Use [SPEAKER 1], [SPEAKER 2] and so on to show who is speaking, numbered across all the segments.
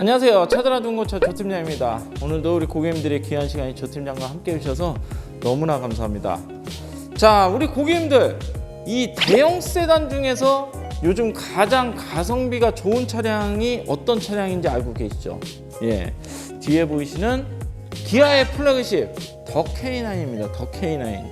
[SPEAKER 1] 안녕하세요. 차드라 중고차 조팀장입니다. 오늘도 우리 고객님들의 귀한 시간이 조팀장과 함께 해주셔서 너무나 감사합니다. 자, 우리 고객님들 이 대형 세단 중에서 요즘 가장 가성비가 좋은 차량이 어떤 차량인지 알고 계시죠? 예, 뒤에 보이시는 기아의 플래그십 더 K9입니다. 더 K9.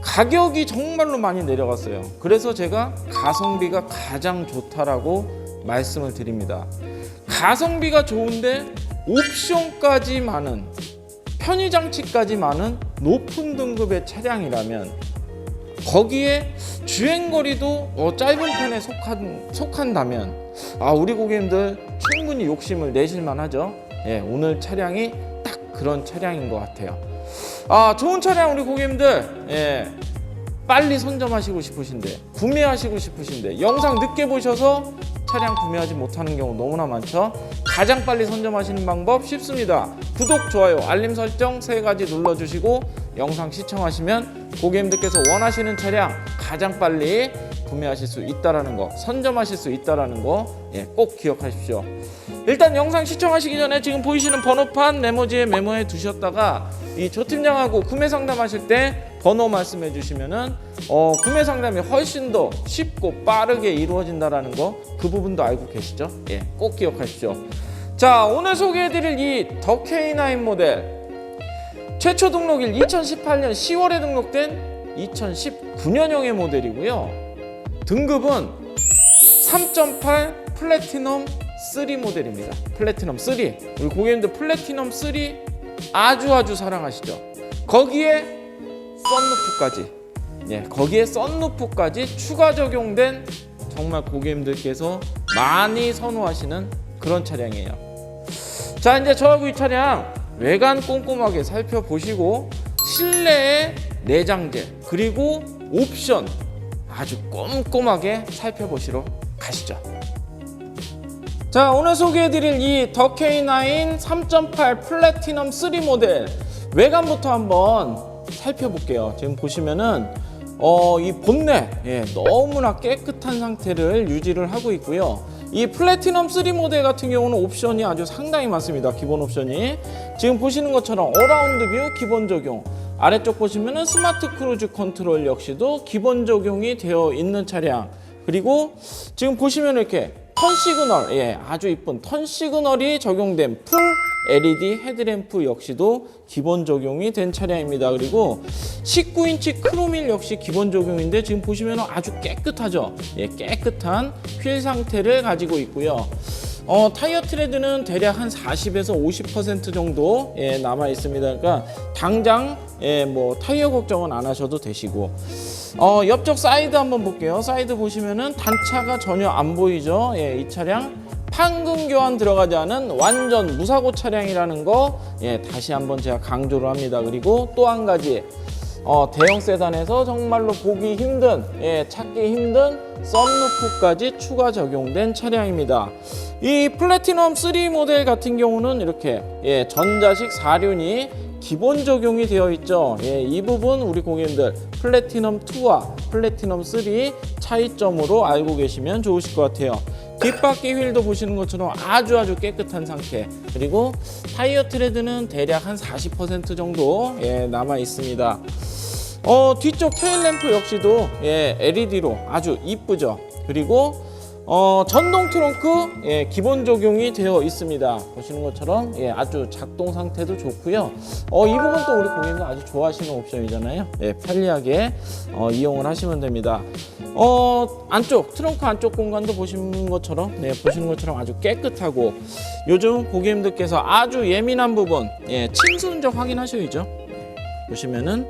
[SPEAKER 1] 가격이 정말로 많이 내려갔어요. 그래서 제가 가성비가 가장 좋다라고 말씀을 드립니다. 가성비가 좋은데 옵션까지 많은 편의 장치까지 많은 높은 등급의 차량이라면 거기에 주행 거리도 어, 짧은 편에 속한, 속한다면 아 우리 고객님들 충분히 욕심을 내실 만 하죠. 예, 오늘 차량이 딱 그런 차량인 것 같아요. 아 좋은 차량 우리 고객님들 예, 빨리 선점하시고 싶으신데 구매하시고 싶으신데 영상 늦게 보셔서 차량 구매하지 못하는 경우 너무나 많죠. 가장 빨리 선점하시는 방법 쉽습니다. 구독, 좋아요, 알림 설정 세 가지 눌러주시고 영상 시청하시면 고객님들께서 원하시는 차량 가장 빨리 구매하실 수 있다라는 거, 선점하실 수 있다라는 거꼭 기억하십시오. 일단 영상 시청하시기 전에 지금 보이시는 번호판 메모지에 메모해 두셨다가 이 조팀장하고 구매 상담하실 때 번호 말씀해 주시면은 어, 구매 상담이 훨씬 더 쉽고 빠르게 이루어진다라는 거 그 부분도 알고 계시죠? 예, 꼭 기억하십시오. 자, 오늘 소개해 드릴 이 더 K9 모델 최초 등록일 2018년 10월에 등록된 2019년형의 모델이고요. 등급은 3.8 플래티넘 3 모델입니다. 플래티넘 3. 우리 고객님들 플래티넘 3 아주 아주 사랑하시죠. 거기에 썬루프까지. 예, 거기에 썬루프까지 추가 적용된 정말 고객님들께서 많이 선호하시는 그런 차량이에요. 자, 이제 저하고 이 차량 외관 꼼꼼하게 살펴보시고 실내의 내장재 그리고 옵션 아주 꼼꼼하게 살펴보시러 가시죠. 자 오늘 소개해드릴 이 더 K9 3.8 플래티넘 3 모델 외관부터 한번 살펴볼게요. 지금 보시면은 어, 이 본넷 예, 너무나 깨끗한 상태를 유지를 하고 있고요. 이 플래티넘 3 모델 같은 경우는 옵션이 아주 상당히 많습니다. 기본 옵션이 지금 보시는 것처럼 어라운드 뷰 기본 적용 아래쪽 보시면은 스마트 크루즈 컨트롤 역시도 기본 적용이 되어 있는 차량 그리고 지금 보시면 이렇게 턴 시그널, 예, 아주 이쁜 턴 시그널이 적용된 풀 LED 헤드램프 역시도 기본 적용이 된 차량입니다. 그리고 19인치 크로밀 역시 기본 적용인데 지금 보시면 아주 깨끗하죠. 예, 깨끗한 휠 상태를 가지고 있고요. 어, 타이어 트레드는 대략 한 40에서 50% 정도 예, 남아 있습니다. 그러니까 당장 예, 뭐 타이어 걱정은 안 하셔도 되시고 어, 옆쪽 사이드 한번 볼게요. 사이드 보시면은 단차가 전혀 안 보이죠. 예, 이 차량 판금 교환 들어가지 않은 완전 무사고 차량이라는 거 예, 다시 한번 제가 강조를 합니다. 그리고 또 한 가지 어, 대형 세단에서 정말로 보기 힘든 예, 찾기 힘든 썬루프까지 추가 적용된 차량입니다. 이 플래티넘 3 모델 같은 경우는 이렇게 예, 전자식 사륜이 기본 적용이 되어 있죠. 예, 이 부분 우리 고객님들 플래티넘 2와 플래티넘 3 차이점으로 알고 계시면 좋으실 것 같아요. 뒷바퀴 휠도 보시는 것처럼 아주 아주 깨끗한 상태 그리고 타이어 트레드는 대략 한 40% 정도 예, 남아 있습니다. 어, 뒤쪽 테일 램프 역시도 예, LED로 아주 이쁘죠. 그리고 어, 전동 트렁크 예, 기본 적용이 되어 있습니다. 보시는 것처럼 예, 아주 작동 상태도 좋고요. 어, 이 부분 또 우리 고객님들 아주 좋아하시는 옵션이잖아요. 예, 편리하게 어, 이용을 하시면 됩니다. 어, 안쪽 트렁크 안쪽 공간도 보시는 것처럼 네, 보시는 것처럼 아주 깨끗하고 요즘 고객님들께서 아주 예민한 부분 예, 침수 흔적 확인하셔야죠. 보시면은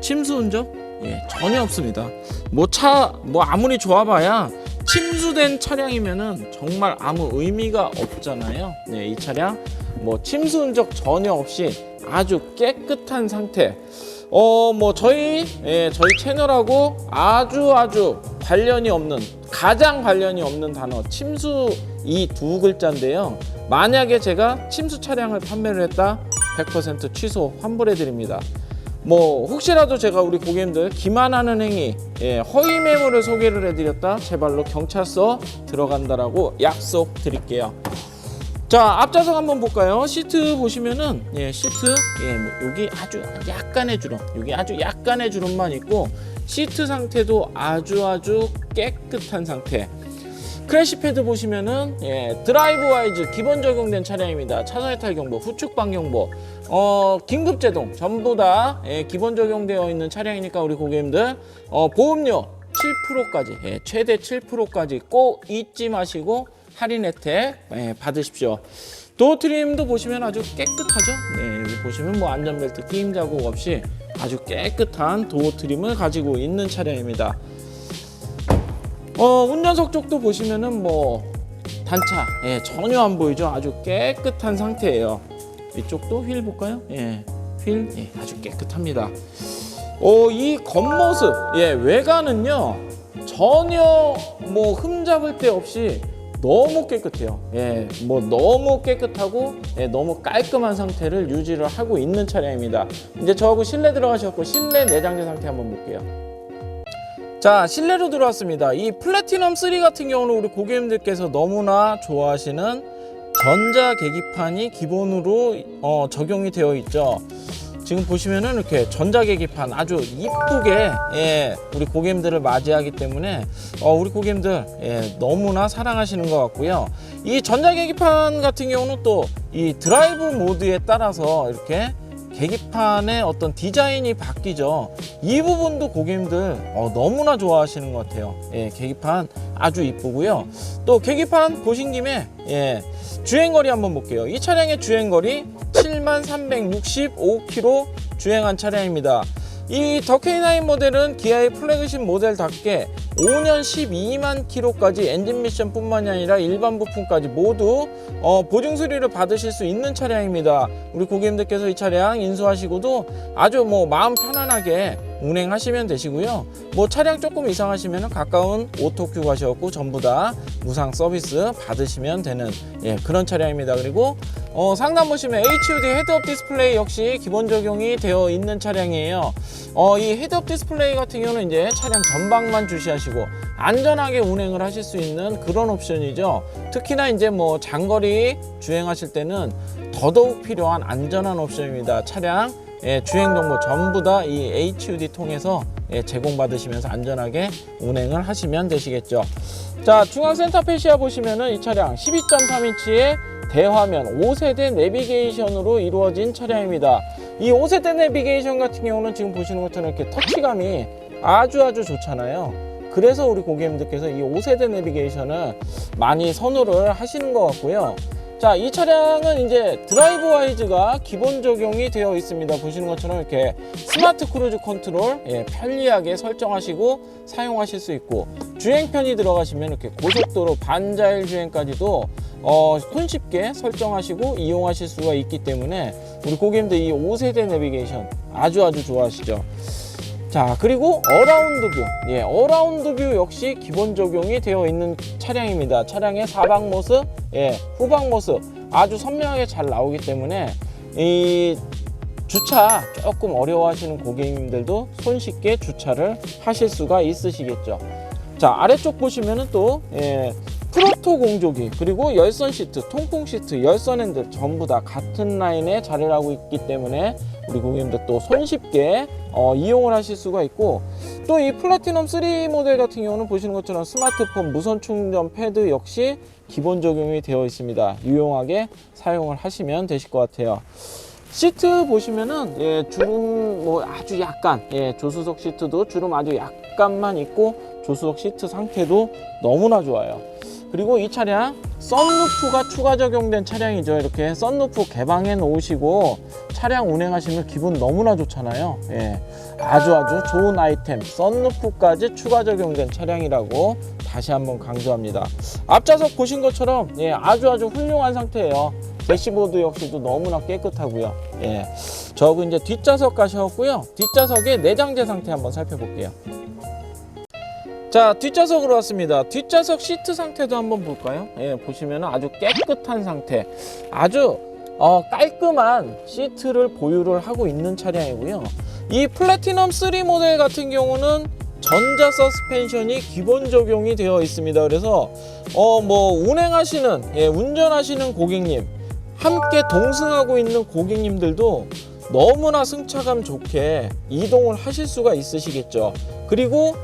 [SPEAKER 1] 침수 흔적 예, 전혀 없습니다. 뭐 차뭐 아무리 좋아봐야 침수된 차량이면은 정말 아무 의미가 없잖아요. 네, 이 차량 뭐 침수 흔적 전혀 없이 아주 깨끗한 상태. 어, 뭐 저희 예, 저희 채널하고 아주 아주 관련이 없는 가장 관련이 없는 단어 침수 이 두 글자인데요. 만약에 제가 침수 차량을 판매를 했다 100% 취소 환불해 드립니다. 뭐 혹시라도 제가 우리 고객님들 기만하는 행위, 예, 허위 매물을 소개를 해드렸다 제발로 경찰서 들어간다라고 약속 드릴게요. 자 앞좌석 한번 볼까요? 시트 보시면은 예 시트 예 뭐 여기 아주 약간의 주름 여기 아주 약간의 주름만 있고 시트 상태도 아주 아주 깨끗한 상태. 크래시 패드 보시면은 예, 드라이브 와이즈 기본 적용된 차량입니다. 차선 이탈 경보, 후측 방 경보, 어, 긴급 제동 전부 다 예, 기본 적용되어 있는 차량이니까 우리 고객님들 어, 보험료 7%까지 예, 최대 7%까지 꼭 잊지 마시고 할인 혜택 예, 받으십시오. 도어 트림도 보시면 아주 깨끗하죠. 네, 보시면 뭐 안전벨트 끼임 자국 없이 아주 깨끗한 도어 트림을 가지고 있는 차량입니다. 어, 운전석 쪽도 보시면은 뭐 단차 예, 전혀 안 보이죠. 아주 깨끗한 상태예요. 이쪽도 휠 볼까요? 예, 휠 예, 아주 깨끗합니다. 어, 이 겉모습 예, 외관은요 전혀 뭐 흠잡을 데 없이 너무 깨끗해요. 예, 뭐 너무 깨끗하고 예, 너무 깔끔한 상태를 유지를 하고 있는 차량입니다. 이제 저하고 실내 들어가셨고 실내 내장재 상태 한번 볼게요. 자 실내로 들어왔습니다. 이 플래티넘 3 같은 경우는 우리 고객님들께서 너무나 좋아하시는 전자 계기판이 기본으로 어, 적용이 되어 있죠. 지금 보시면은 이렇게 전자 계기판 아주 이쁘게 예, 우리 고객님들을 맞이하기 때문에 어, 우리 고객님들 예, 너무나 사랑하시는 것 같고요. 이 전자 계기판 같은 경우는 또 이 드라이브 모드에 따라서 이렇게 계기판의 어떤 디자인이 바뀌죠. 이 부분도 고객님들 어, 너무나 좋아하시는 것 같아요. 예, 계기판 아주 이쁘고요. 또 계기판 보신 김에 예, 주행거리 한번 볼게요. 이 차량의 주행거리 7만 365km 주행한 차량입니다. 이 더K9 모델은 기아의 플래그십 모델답게 5년 12만 킬로까지 엔진 미션뿐만이 아니라 일반 부품까지 모두 어, 보증 수리를 받으실 수 있는 차량입니다. 우리 고객님들께서 이 차량 인수하시고도 아주 뭐 마음 편안하게 운행하시면 되시고요. 뭐 차량 조금 이상하시면 가까운 오토큐 가셔갖고 전부 다 무상 서비스 받으시면 되는 예, 그런 차량입니다. 그리고 어, 상단 보시면 HUD 헤드업 디스플레이 역시 기본 적용이 되어 있는 차량이에요. 어, 이 헤드업 디스플레이 같은 경우는 이제 차량 전방만 주시하시고 안전하게 운행을 하실 수 있는 그런 옵션이죠. 특히나 이제 뭐 장거리 주행하실 때는 더더욱 필요한 안전한 옵션입니다. 차량 예, 주행 정보 전부 다 이 HUD 통해서 예, 제공받으시면서 안전하게 운행을 하시면 되시겠죠. 자, 중앙 센터 페시아 보시면은 이 차량 12.3인치의 대화면 5세대 내비게이션으로 이루어진 차량입니다. 이 5세대 내비게이션 같은 경우는 지금 보시는 것처럼 이렇게 터치감이 아주 아주 좋잖아요. 그래서 우리 고객님들께서 이 5세대 내비게이션을 많이 선호를 하시는 것 같고요. 자, 이 차량은 이제 드라이브 와이즈가 기본 적용이 되어 있습니다. 보시는 것처럼 이렇게 스마트 크루즈 컨트롤 예, 편리하게 설정하시고 사용하실 수 있고 주행편이 들어가시면 이렇게 고속도로 반자율 주행까지도 어, 손쉽게 설정하시고 이용하실 수가 있기 때문에 우리 고객님들 이 5세대 내비게이션 아주 아주 좋아하시죠. 자 그리고 어라운드 뷰. 예, 어라운드 뷰 역시 기본 적용이 되어 있는 차량입니다. 차량의 사방 모습 예, 후방 모습 아주 선명하게 잘 나오기 때문에 이 주차 조금 어려워하시는 고객님들도 손쉽게 주차를 하실 수가 있으시겠죠. 자 아래쪽 보시면은 또 예, 프로토 공조기 그리고 열선 시트, 통풍 시트, 열선 핸들 전부 다 같은 라인에 자리를 하고 있기 때문에 우리 고객님들 또 손쉽게 어, 이용을 하실 수가 있고 또 이 플래티넘 3 모델 같은 경우는 보시는 것처럼 스마트폰 무선 충전 패드 역시 기본 적용이 되어 있습니다. 유용하게 사용을 하시면 되실 것 같아요. 시트 보시면은 예, 주름 뭐 아주 약간 예, 조수석 시트도 주름 아주 약간만 있고 조수석 시트 상태도 너무나 좋아요. 그리고 이 차량 썬루프가 추가 적용된 차량이죠. 이렇게 썬루프 개방해 놓으시고 차량 운행하시면 기분 너무나 좋잖아요. 예, 아주 아주 좋은 아이템 썬루프까지 추가 적용된 차량이라고 다시 한번 강조합니다. 앞좌석 보신 것처럼 예, 아주 아주 훌륭한 상태예요. 대시보드 역시도 너무나 깨끗하고요. 예, 저하고 이제 뒷좌석 가셨고요. 뒷좌석의 내장재 상태 한번 살펴볼게요. 자 뒷좌석으로 왔습니다 뒷좌석 시트 상태도 한번 볼까요 예 보시면 아주 깨끗한 상태 아주 어, 깔끔한 시트를 보유를 하고 있는 차량이고요 이 플래티넘 3 모델 같은 경우는 전자 서스펜션이 기본 적용이 되어 있습니다. 그래서 어 뭐 운행하시는 예, 운전하시는 고객님 함께 동승하고 있는 고객님들도 너무나 승차감 좋게 이동을 하실 수가 있으시겠죠. 그리고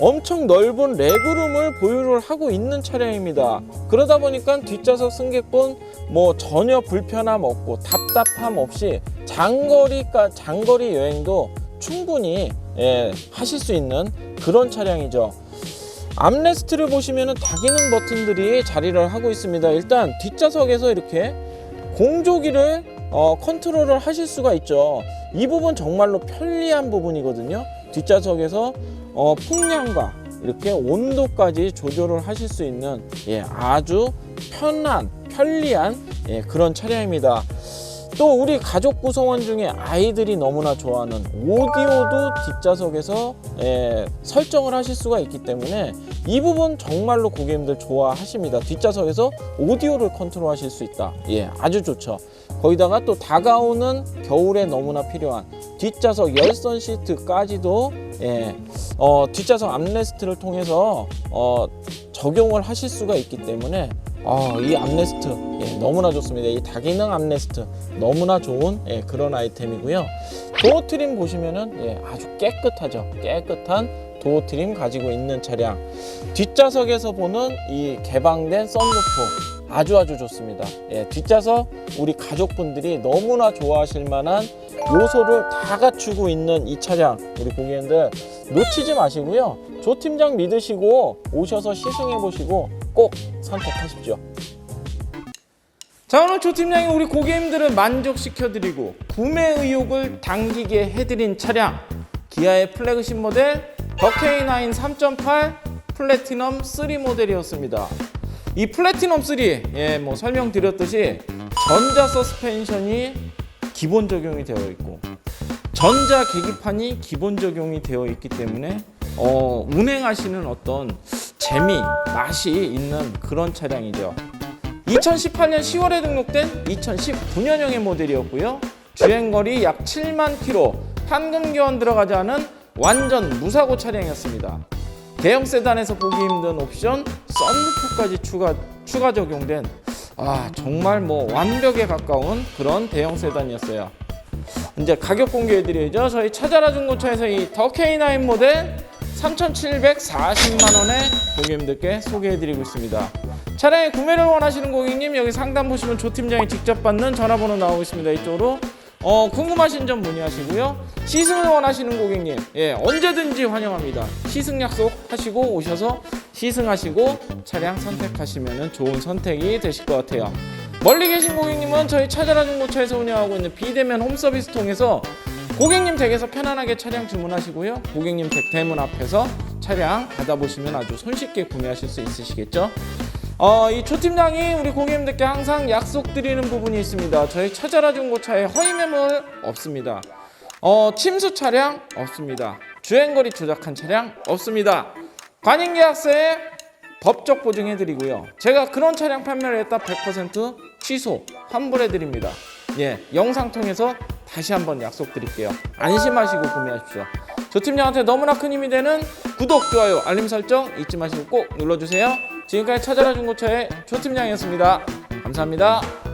[SPEAKER 1] 엄청 넓은 레그룸을 보유를 하고 있는 차량입니다. 그러다 보니까 뒷좌석 승객분 뭐 전혀 불편함 없고 답답함 없이 장거리가 장거리 여행도 충분히 예, 하실 수 있는 그런 차량이죠. 암레스트를 보시면은 다기능 버튼들이 자리를 하고 있습니다. 일단 뒷좌석에서 이렇게 공조기를 어, 컨트롤을 하실 수가 있죠. 이 부분 정말로 편리한 부분이거든요. 뒷좌석에서 어, 풍량과 이렇게 온도까지 조절을 하실 수 있는 예, 아주 편한 편리한 예, 그런 차량입니다. 또 우리 가족 구성원 중에 아이들이 너무나 좋아하는 오디오도 뒷좌석에서 예, 설정을 하실 수가 있기 때문에 이 부분 정말로 고객님들 좋아하십니다. 뒷좌석에서 오디오를 컨트롤 하실 수 있다. 예, 아주 좋죠. 거기다가 또 다가오는 겨울에 너무나 필요한 뒷좌석 열선 시트까지도 예, 어, 뒷좌석 암레스트를 통해서 어, 적용을 하실 수가 있기 때문에 아, 이 암레스트 예, 너무나 좋습니다. 이 다기능 암레스트 너무나 좋은 예, 그런 아이템이고요. 도어 트림 보시면은 예, 아주 깨끗하죠. 깨끗한 도어 트림 가지고 있는 차량. 뒷좌석에서 보는 이 개방된 썬루프 아주 아주 좋습니다. 예, 뒷좌석 우리 가족분들이 너무나 좋아하실 만한 요소를 다 갖추고 있는 이 차량 우리 고객님들 놓치지 마시고요. 조 팀장 믿으시고 오셔서 시승해 보시고 꼭 선택하십시오. 자 오늘 조 팀장이 우리 고객님들을 만족시켜 드리고 구매 의욕을 당기게 해드린 차량 기아의 플래그십 모델 더 K9 3.8 플래티넘 3 모델이었습니다. 이 플래티넘 3 예, 뭐 설명드렸듯이 전자 서스펜션이 기본 적용이 되어 있고 전자 계기판이 기본 적용이 되어 있기 때문에 어, 운행하시는 어떤 재미, 맛이 있는 그런 차량이죠. 2018년 10월에 등록된 2019년형의 모델이었고요. 주행거리 약 7만 킬로, 판금 교환 들어가지 않은 완전 무사고 차량이었습니다. 대형 세단에서 보기 힘든 옵션 썬루프까지 추가 추가 적용된 아 정말 뭐 완벽에 가까운 그런 대형 세단이었어요. 이제 가격 공개해드려야죠. 저희 찾아라 중고차에서 이 더 K9 모델 3,740만 원에 고객님들께 소개해드리고 있습니다. 차량의 구매를 원하시는 고객님 여기 상담 보시면 조 팀장이 직접 받는 전화번호 나오고 있습니다. 이쪽으로 어, 궁금하신 점 문의하시고요. 시승을 원하시는 고객님 예, 언제든지 환영합니다. 시승 약속 하시고 오셔서 시승하시고 차량 선택하시면 좋은 선택이 되실 것 같아요. 멀리 계신 고객님은 저희 찾아라 중고차에서 운영하고 있는 비대면 홈서비스 통해서 고객님 댁에서 편안하게 차량 주문하시고요. 고객님 댁 대문 앞에서 차량 받아보시면 아주 손쉽게 구매하실 수 있으시겠죠. 어, 이 조 팀장이 우리 고객님들께 항상 약속드리는 부분이 있습니다. 저희 찾아라 중고차에 허위 매물 없습니다. 어, 침수 차량 없습니다. 주행거리 조작한 차량 없습니다. 관인계약서에 법적 보증해드리고요. 제가 그런 차량 판매를 했다 100% 취소, 환불해드립니다. 예, 영상 통해서 다시 한번 약속드릴게요. 안심하시고 구매하십시오. 조 팀장한테 너무나 큰 힘이 되는 구독, 좋아요, 알림 설정 잊지 마시고 꼭 눌러주세요. 지금까지 찾아라 중고차의 조 팀장이었습니다. 감사합니다.